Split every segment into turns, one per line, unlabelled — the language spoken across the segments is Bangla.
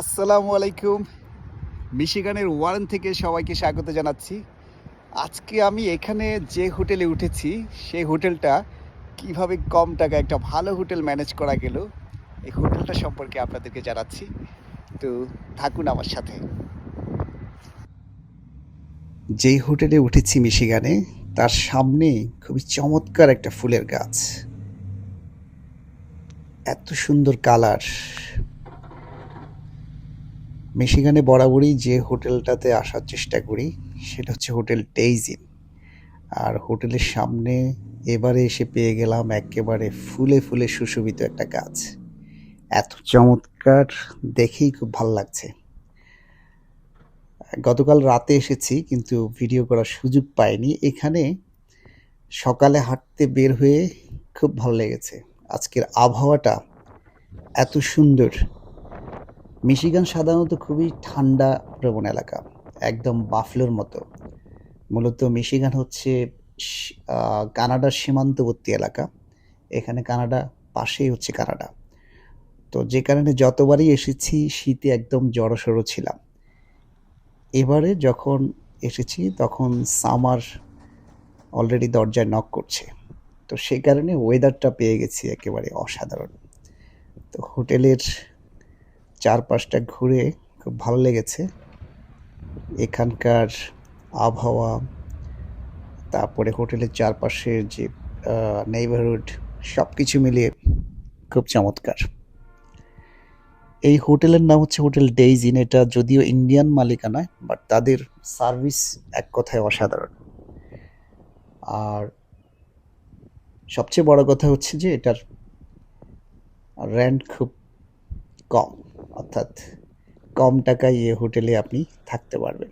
আসসালামু আলাইকুম। মিশিগানের ওয়ারেন থেকে সবাইকে স্বাগত জানাচ্ছি। আজকে আমি এখানে যে হোটেলে উঠেছি, সেই হোটেলটা কীভাবে কম টাকা একটা ভালো হোটেল ম্যানেজ করা গেল, এই হোটেলটা সম্পর্কে আপনাদেরকে জানাচ্ছি। তো থাকুন আমার সাথে। যেই হোটেলে উঠেছি মিশিগানে, তার সামনে খুবই চমৎকার একটা ফুলের গাছ। এত সুন্দর কালার মিশিগানে বরাবরই যে হোটেলটাতে আসার চেষ্টা করি, সেটা হচ্ছে হোটেল ডেইজিন আর হোটেলের সামনে এবারে এসে পেয়ে গেলাম একেবারে ফুলে ফুলে সুশোভিত একটা গাছ। এত চমৎকার, দেখেই খুব ভালো লাগছে। গতকাল রাতে এসেছি, কিন্তু ভিডিও করার সুযোগ পাইনি। এখানে সকালে হাঁটতে বের হয়ে খুব ভালো লেগেছে। আজকের আবহাওয়াটা এত সুন্দর মিশিগান সাধারণত খুবই ঠান্ডা প্রবণ এলাকা, একদম বাফলোর মতো। মূলত মিশিগান হচ্ছে কানাডার সীমান্তবর্তী এলাকা। এখানে কানাডা পাশেই হচ্ছে কানাডা। তো যে কারণে যতবারই এসেছি, শীতে একদম জড়সড়ো ছিলাম। এবারে যখন এসেছি, তখন সামার অলরেডি দরজায় নক করছে। তো সেই কারণে ওয়েদারটা পেয়ে গেছি একেবারে অসাধারণ। তো হোটেলের চারপাশটা ঘুরে খুব ভালো লেগেছে। এখানকার আবহাওয়া, তারপরে হোটেলের চারপাশের যে নেইবারহুড সব কিছু মিলিয়ে খুব চমৎকার। এই হোটেলের নাম হচ্ছে হোটেল ডেইজিন। এটা যদিও ইন্ডিয়ান মালিকানায় বাট তাদের সার্ভিস এক কথায় অসাধারণ। আর সবচেয়ে বড় কথা হচ্ছে যে, এটার রেন্ট খুব কম। অর্থাৎ কম টাকায় এ হোটেলে আপনি থাকতে পারবেন।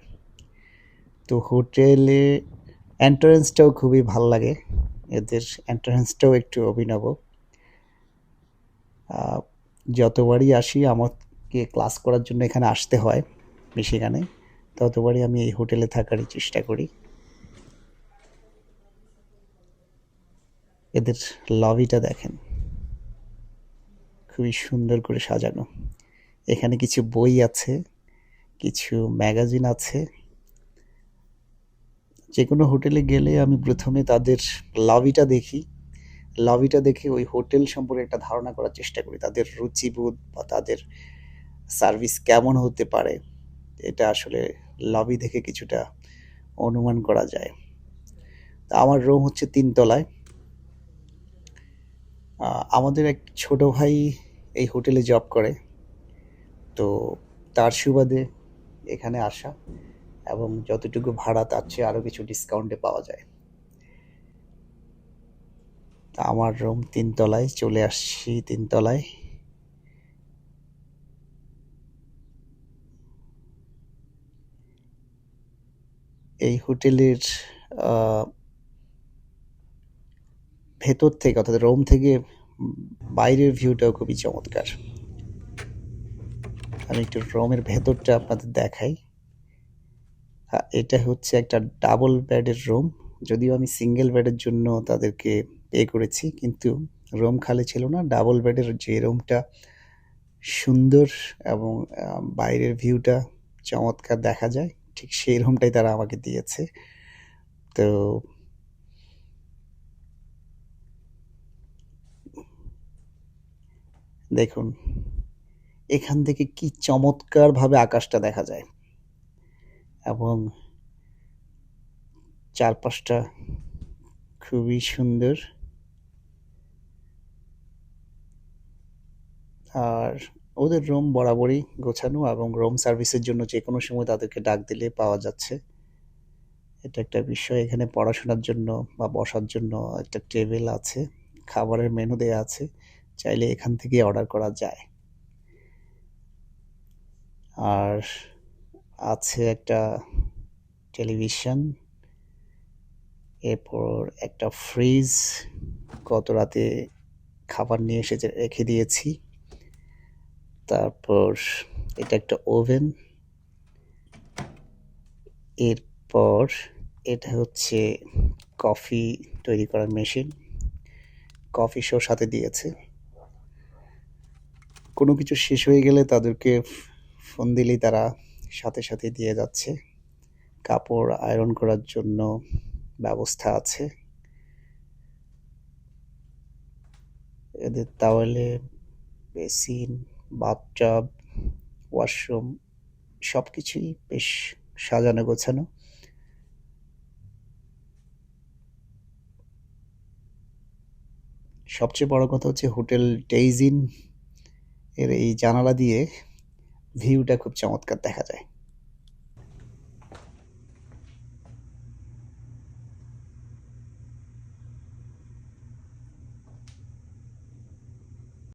তো হোটেলে এন্ট্রান্সটাও খুবই ভালো লাগে। এদের এন্ট্রান্সটাও একটু অভিনব। যতবারই আসি, আমাকে ক্লাস করার জন্য এখানে আসতে হয় মিশিগানে। ততবারই আমি এই হোটেলে থাকারই চেষ্টা করি। এদের লবিটা দেখেন। খুবই সুন্দর করে সাজানো। এখানে কিছু বই আছে, কিছু ম্যাগাজিন আছে। যে কোনো হোটেলে গেলে আমি প্রথমে তাদের লবিটা দেখি। লবিটা দেখে ওই হোটেল সম্পর্কে একটা ধারণা করার চেষ্টা করি, তাদের রুচিবোধ বা তাদের সার্ভিস কেমন হতে পারে। এটা আসলে লবি দেখে কিছুটা অনুমান করা যায়। তা আমার রুম হচ্ছে তিনতলায়। আমাদের এক ছোট ভাই এই হোটেলে জব করে। তো তার সুবাদে এখানে আসা এবং যতটুকু ভাড়া তার চেয়ে আরও কিছু ডিসকাউন্টে পাওয়া যায়। তা আমার রুম তিনতলায়, চলে আসছি তিনতলায়। এই হোটেলের ভেতর থেকে অর্থাৎ রুম থেকে বাইরের ভিউটাও খুবই চমৎকার। আমি একটু রুমের ভেতরটা আপনাদের দেখাই। এটা হচ্ছে একটা ডাবল বেডের রুম। যদিও আমি সিঙ্গেল বেডের জন্য তাদেরকে পে করেছি, কিন্তু রুম খালি ছিল না। ডাবল বেডের যে রুমটা সুন্দর এবং বাইরের ভিউটা চমৎকার দেখা যায়, ঠিক সেই রুমটাই তারা আমাকে দিয়েছে। তো দেখুন এখান থেকে কি চমৎকারভাবে আকাশটা দেখা যায়। এবং চারপাশটা খুবই সুন্দর। আর ওদের রুম বরাবরই গোছানো এবং রুম সার্ভিসের জন্য যে কোনো সময় তাদেরকে ডাক দিলে পাওয়া যাচ্ছে। এটা একটা বিষয়। এখানে পড়াশোনার জন্য বা বসার জন্য একটা টেবিল আছে। খাবারের মেনু দেওয়া আছে। চাইলে এখান থেকে অর্ডার করা যায়। আর আছে একটা টেলিভিশন, এরপর একটা ফ্রিজ, গত রাতে খাবার নিয়ে এসে রেখে দিয়েছি। তারপর এটা একটা ওভেন। এরপর এটা হচ্ছে কফি তৈরি করার মেশিন। কফি শো সাথে দিয়েছে। কোনো কিছু শেষ হয়ে গেলে তাদেরকে ফোন দিলেই তারা সাথে সাথে দিয়ে যাচ্ছে। কাপড় আয়রন করার জন্য ব্যবস্থা আছে। এদের তাওয়ালে বেসিন বাথটাব ওয়াশরুম সব কিছুই বেশ সাজানো গোছানো। সবচেয়ে বড় কথা হচ্ছে হোটেল ডেইজিন এর এই জানালা দিয়ে ভিউটা খুব চমৎকার দেখা যায়।